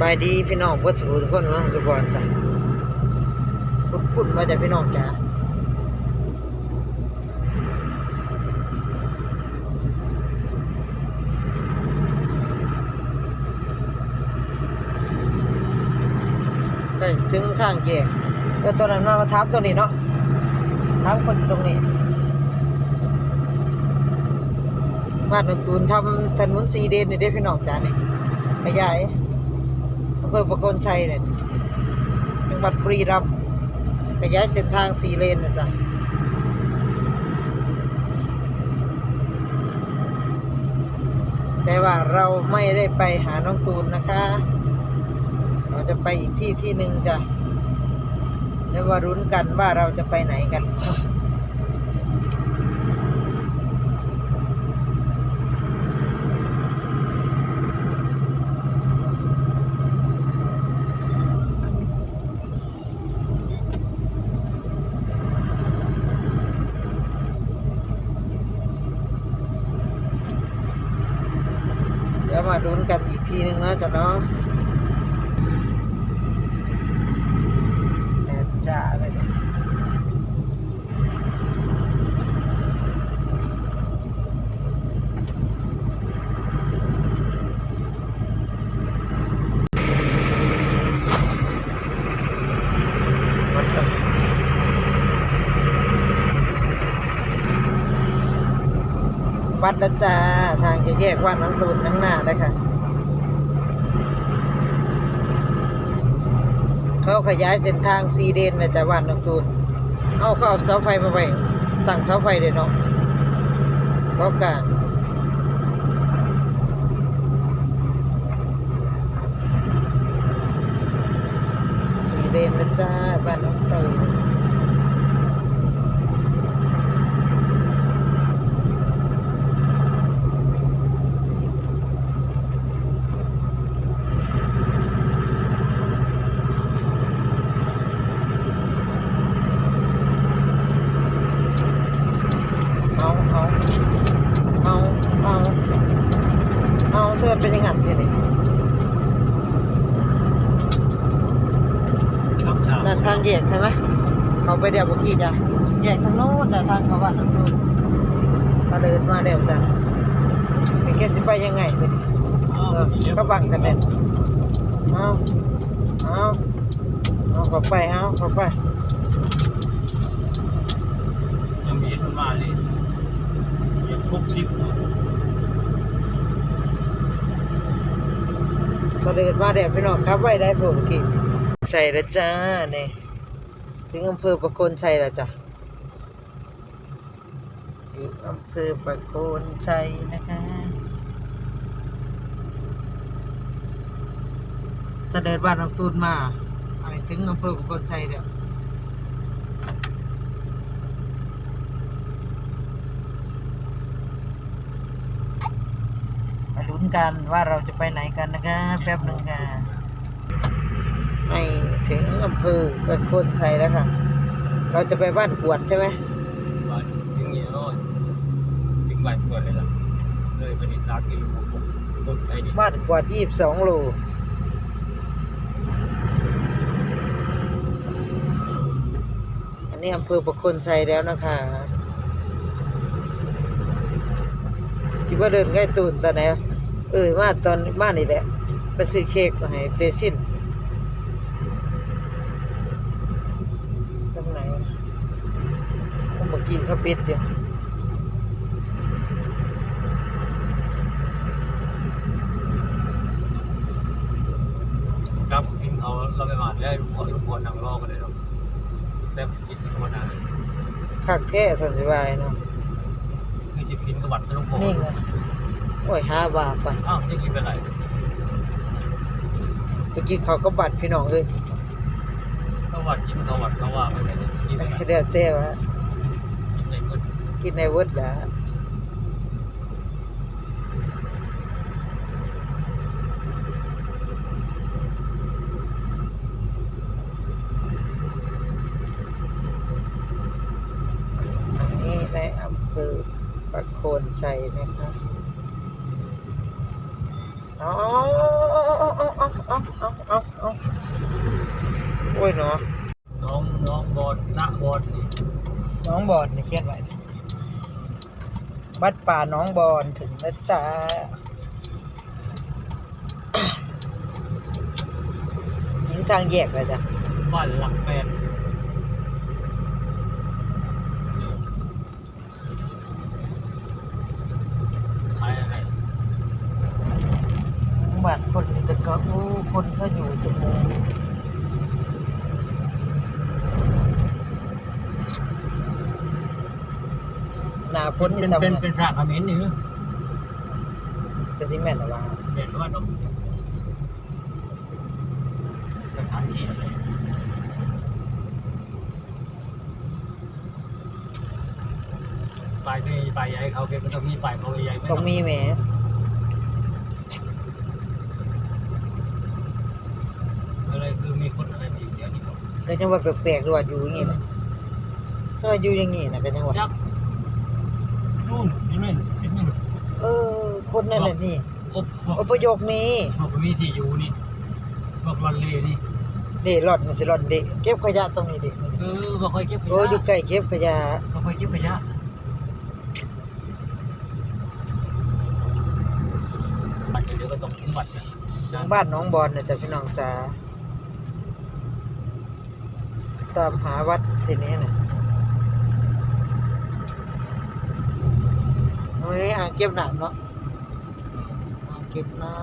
บายดีพี่น้องวัดสุทุกคนน้องสุบอนจ้ะคุณคุณมาจากพี่น้องจ้ะใกล้ถึงทางแยกก็ตอนนั้นมามาทับตัวนี้เนาะทับคนตรงนี้บ้านหนตูนทำถนนสีเดนนี่ได้พี่น้องจ้านี่ขยาย ภอประโคนชัยเนี่ยจังหวัดบุรีรัมย์ขยายเส้นทางสี่เลนนะจ๊ะแต่ว่าเราไม่ได้ไปหาน้องตูนนะคะ เราจะไปอีกที่ที่หนึ่งจ้ะแล้วว่ารุ้นกันว่าเราจะไปไหนกัน เดี๋ยวมาดูกันอีกทีหนึ่งนะจ๊ะเนาะแดดจ้าเลยเนี่ยวัดกัน วัดล้วจ้า ทางจะแยกว่านน้องตูนข้างหน้าได้ค่ะเขาขยายเส้นทางซีเดนนะจ๊ะว่านน้องตูนเอาเขาเอาเสาไฟมาไว้ตั้งเสาไฟเดี๋ยเนาะเพราะกลางซีเดนนะจ้าบ้านน้องตูน เอาเอา เอาเอาเอาเธอเป็นยังไงทีนี้ครับครับนั่นทางแยกใช่ไหมเขาไปเดี๋ยวเมื่อกี้จ้ะแยกทางโน้นแต่ทางเขาว่าทางโน้นมาเดินมาเดี๋ยวจ้ะเป็นแกสิไปยังไงทีนี้เออก็บังกันเนี่ยเอาเอาเอาเข้าไปเอาเข้าไปยังมีมันมาเลย ยังครบสิบก็เดินมาเดี๋ยวพี่น้องครับไว้ได้ผมกี้ใส่ละจ้าเนี่ยถึงอำเภอประโคนชัยล้วจ้ะที่อำเภอประโคนชัยนะคะจะเดินบ้านน้องตูนมาอะไรถึงอำเภอประโคนชัยเดี๋ยวมาลุ้น กันว่าเราจะไปไหนกันนะคะแป๊บหนึ่งค่ะไม่ถึงอำเภอประโคนชัยแล้วค่ะ เราจะไปบ้านกวดใช่ไหมบ้านถึงเยอะถึงบ้านก่อนเลยล่ะเลยไปนี่สามกิโลคนไทยนี่บ้านกวาดยี่สิบสองโลอันนี้อำเภอประโคนชัยแล้วนะคะที่ว่าเดินใกล้ตูนตอนไหนวะ เออมาตอนมานี่แหละไปซื้อเค้กมาให้เตชินตรงไหนวะเมื่อกี้เขาปิดอยู่ครับกินเขาเราไปมาได้ลูกพ่อลูกพ่อนั่งรอกันเลยหรอกแต่กินธรรมดาคักแค่ทันสบายเนาะคือจะกินกระบัดกับลูกพ่อนี่ไง โอ้ยห้าบาทไปอ้าวจะกินเป็นไรไปกินเขาวก็บัตรพี่น้องเลยกระบัดกินกระบัดเขาว่าไปไหนกินเดี๋ยวเต้ว่ากินในมืดกินในเวิร์ดแล้วนี่ในอำเภอประโคนชัยนะคะ โอ้ยเนาะน้องน้องบอลนะบอลน้องบอลเนี่ยเครียดไว้วัดป่าน้องบอลถึงแล้จ้ายิงทางแยกเลยจ้ะบ้านหลักแปด หน้าฝนเป็นี่นทำเป็นไงเป็นพระเขมิ้นนี่จะสิแม่นหรือว่าเห็นว่าน้องสถานที่อะไรไปไม่ไปใหญ่เขาเป็นมันต้องมีไปเขาใหญ่ต้องมีแหมอะไรคือมีคนอะไรมาอยู่เดี๋ยวนี้บอกก็ยังว่าแปลกๆด้วยอยู่อย่างนี้นะถ้าว่าอยู่อย่างนี้นะก็ยังว่าจับ นู่นนี่นู่นนี่นู่นเออ คนนั่นน่ะนี่อบพวกอพยพนี้พวกมีที่อยู่นี่พวกรอนเล่นี่เด็หลอดนี่สิหลอดเด็เก็บขยะตรงนี้เด็เออบ่ค่อยเก็บขยะโอ้อยู่ใกล้เก็บขยะบ่ค่อยเก็บขยะบัตรเดี๋ยวก็ต้องถึงบัตรนะทางบ้านน้องบอลน่ะจ้ะพี่น้องจ๋าตามหาวัดทีนี้น่ะ โอ้ยอ่างเก็บน้ำเนาะอ่างเก็บน้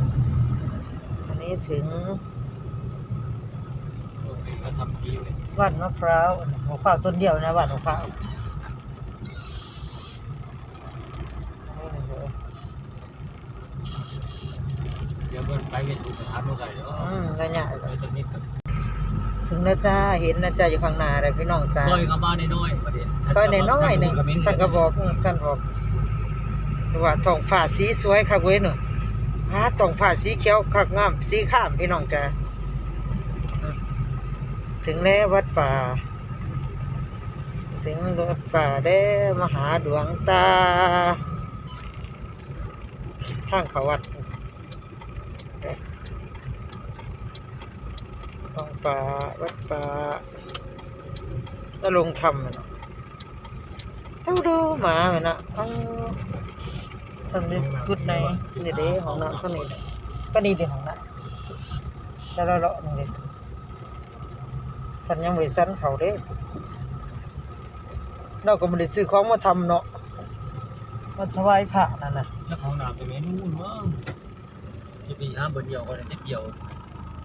ำอันนี้ถึงโอเคก็ทำดีเลยบ้านมะพร้าวมะพร้าวต้นเดียวนะบ้านมะพร้าวเดี๋ยวเพิ่นไปไม่ถูกสถานบ่ใส่เด้ออืมระยะเดี๋ยวจะนิดกับ ถึงนะจ้าเห็นนะจ้าอยู่ข้างหน้าเลยพี่น้องจ้าซอยเข้ามาน้อยๆประเด็นซอยน้อยๆหนึ่งท่านก็บอกอืมท่านบอกว่าท้องฟ้าสีสวยคักเว้ยเนอะฮะท้องฟ้าสีเขียวคักงามสีข้ามพี่น้องจ้าอืมถึงแล้ววัดป่า ถึงวัดป่าได้มหาดวงตาทางเขาวัด ท้องป่าวัดป่าแล้วลงธรรมอะเนเท่าดูหมาเหมือนนะทั้งท่านนี่กุดในนี่เด้ของน้ำก็นี่ก็นี่เด้ของน้ำแล้วเราเลาะนี่เด้ท่านยังบริสันเขาเด้เราก็ไม่ได้ซื้อของมาทำเนาะมาถวายพระนั่นน่ะเจ้าของน้ำตรงนี้นู่นมั้งจะปีห้ามบนเดียวก็ได้เดียว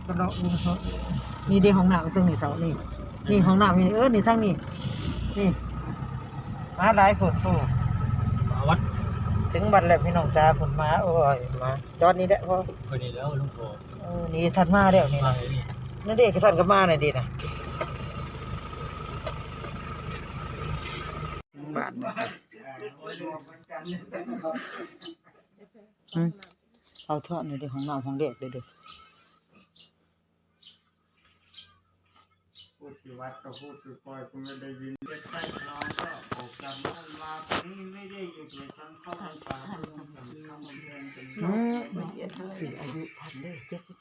ก็เลาะนี่เขานี่เด้ของน้ำตรงนี้เขานี่ นี่ของน้ำนี่เออนี่ทั้งนี้นี่มาหลายฝนโตมาวัดถึงบัดแล้วพี่น้องจ้าฝนมาโอ้ยมาจอดนี่แหละพ่อไปนี่แล้วลุงโตเออนี่ท่านมาแล้วนี่นะนั่นเด็กท่านก็มาหน่อยดีนะบ้านนะครับเอาเถอะนี่เด็กของน้ำของเด็กเด็ก ที่วัดก็พูดที่ปล่อยก็ไม่ได้ยินเด็กใต้น้องก็ปลูกจำได้มาตอนนี้ไม่ได้ยู่เลยทั้งเข้าพรรษาเข้ารรษาเข้าพรรษาเป็นอืมสิอายุท่านเด้เจ็ดสิบ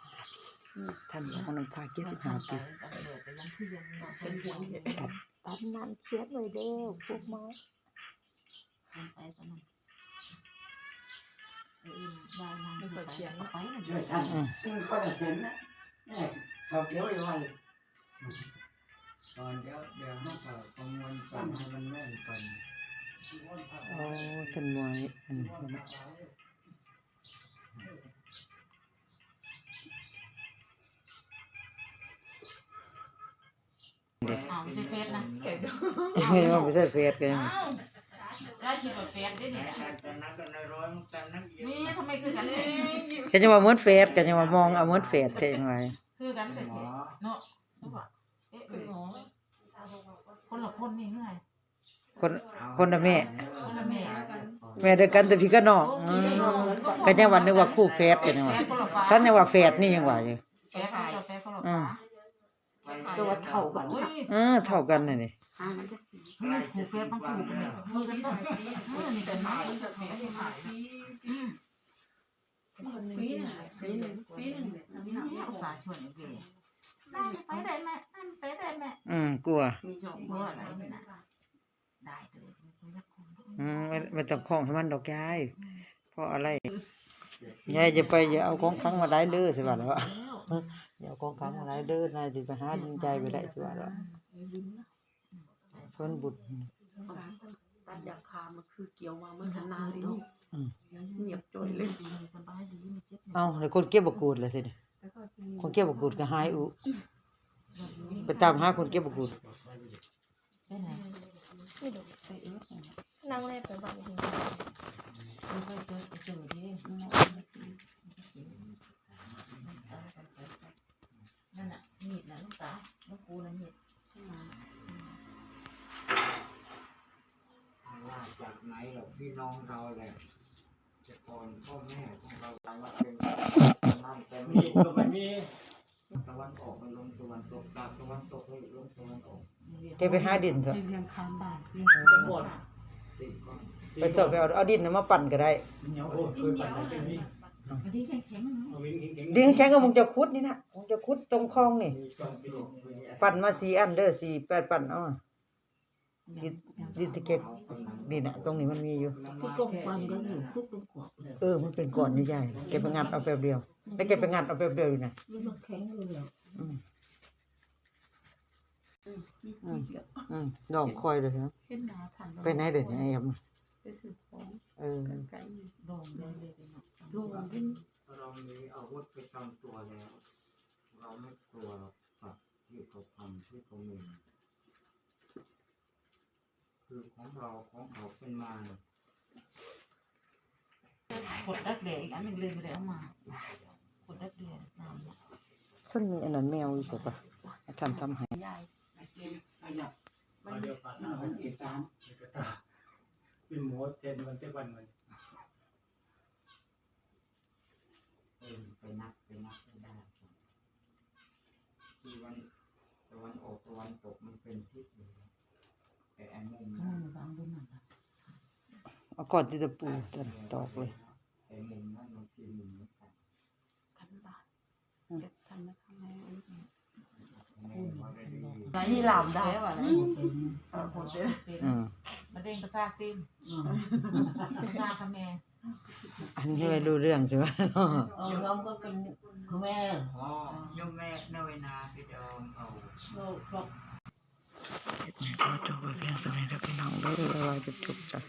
ท่านของน้ำตาเจ็ดสิบห้าปีตัดตัดน้ำเขียนไว้เด้อพวกมาไม้อืมเขาจะเห็นนะเนี่ยเขาเดี๋ยวอยังไง ตอนเดี๋ยวเดี๋ยวให้เขาประมวลกันให้มันแน่นกันโอ้ท่านมวยอันนี้นะอ้าวไม่ใช่เฟซนะเสียดูเห็นว่าไม่ใช่เฟสกันอ้าวได้คิดว่าเฟซได้เนี่ยแต่นักกันในร้อยมันแต่นักเยอะนี่ทำไมคือกันเนี่ยกันยังว่าเหมือนเฟสกันยังว่ามองเอาเหมือนเฟสเท่ยังไงคือกันเป็นเฟซเนาะ รู้ป่ะเอ๊ะเป็นหมอคนละคนนี่ไงคนคนละแม่ คนละแม่แม่เดียวกันแต่พี่ก็น้องอืมกันยังว่านึกว่าคู่เฟสกันยังแฟว่าซคนละฟ้าฉันยังว่าเฟสนี่ยังว่าอยู่แฟซคนละแฟซคนละอืฟ้ามตัวเท่ากันอุ้ยเออเท่ากันน่ะนี่ห่างกันจะเฮ้ยผูกเฟซมันผูกกันเนี่ยมือกันต้องเออนี่เป็นไม้จะเฟซที่หายอืมปีหนึ่งปีหนึ่งปีหนึ่งนี่อุตส่าห์ช่วยนี่เก๋ ได้ไปได้แม่อันไปได้แม่อืมกลัว มีสองเมื่เมื่ออไหไหร่ร่ไม่ไม่น่ะน่ะได้เลยมันจะคงอืมไม่ไม่ต้องคล้องให้มันดอกยายเพราะอะไรยายจะไปอย่าเอาของคลังมาได้เด้อสิว่าแล้วอะอย่าเอาของคลังมาได้เด้อนายสิไปหาดินใจไปได้สิว่าแล้วชนบุตร ตัดยาคามันคือเกี่ยวมาเมื่อขนาดนี้เงียบจ่อยเลย สบายดีไม่เจ็บ เอาแล้วคนเก็บบักกูดเลยสิเนี่ย คนเก็บบักกูดก็หายอุไปตามหาคนเก็บบักกูดไปไหนไม่ดูนั่งเล่นไปบ้านทีไม่เคยเจอเจอที่นั่นน่ะมีดน่ะลูกตาลูกกูน่ะมีดว่าจากไหนหรอกพี่น้องเราแหละแต่ ก่อนพ่อแม่ของเราตามว่าเป็นนั่นแต่มีมีก็ไม่มีตะวันออกไปลงตะวันตกจากตะวันตกไปลงตะวันออกแกไปหาดินเถอะที่เรียงคานบ้านจะหมดสี่ก้อนไปเถอะไปเอาเอาดินน่ะมาปั่นก็ได้โอ้เคยปั่นในเส้นนี้อันนี้แข็งๆนะเอาวิ่งเก่งดินแข็งก็มึงจะขุดนี่นะมึงจะขุดตรงคลองนี่ มีจอมปีกปั่นมาสี่อันเด้อสี่แปดปั่นเอามาดินดินตะเกียกดิ นน่ะตรงนี้มันมีอยู่ทุกตรงปันก็อยู่ทุกตรงขวบเลยเออ มันเป็นก้อนใหญ่ๆแกไปงัดเอาแป๊บเดียว แล้วแกไปงัดเอาแป๊บเดียวอยู่นะนี่มันแข็งเลยเหรออืมที่อืมเกี่ยวอืมดอกคอยเลยครับเห็นหนาทันไปไหนเดี๋ยวนี้ไอ้ยำไปซื้อของเออกันไกลโด่งเลยเลยเนาะลุงวิ่งเรามีอาวุธประจำตัวแล้ว เราไม่กลัวหรอกสัตว์ที่เขาทำที่เขามี คือของเราของเขาเป็นมาขดดักแดงอีกอันหนึ่งเลยไม่ได้เอามาขดดักแดงน้ำส้นมีอันนั้นแมวอยู่ใช่ปะทำทำให้ยายมาเดียวกันนะมันเอกสารกระตาเป็นหมูเทนมันเจ้าวันมันเองไปนับไปนับไม่ได้ที่วันตะวันออกตะวันตกมันเป็นทิศ เอาก่อนที่จะปูแต่ตอกเลยแต่มุมนั้นมันคือมุมเหมือนกันพันบาทเก็บทันนะข้างในแม่ว่าได้ดีมีหลามได้แค่ว่าอะไรเออผมเด้ออืมมาเด้งกระซากซิมกระซากค่ะแม่อันนี้ไม่รู้เรื่องใช่ไหมเออน้องก็เป็นคุณแม่อ๋อยมแม่นเวนาพี่ดองเอาเราครอบขอจบไปเพียงเท่า นี้แล้วพี่น้องเด้อเราจะจบจ้ะ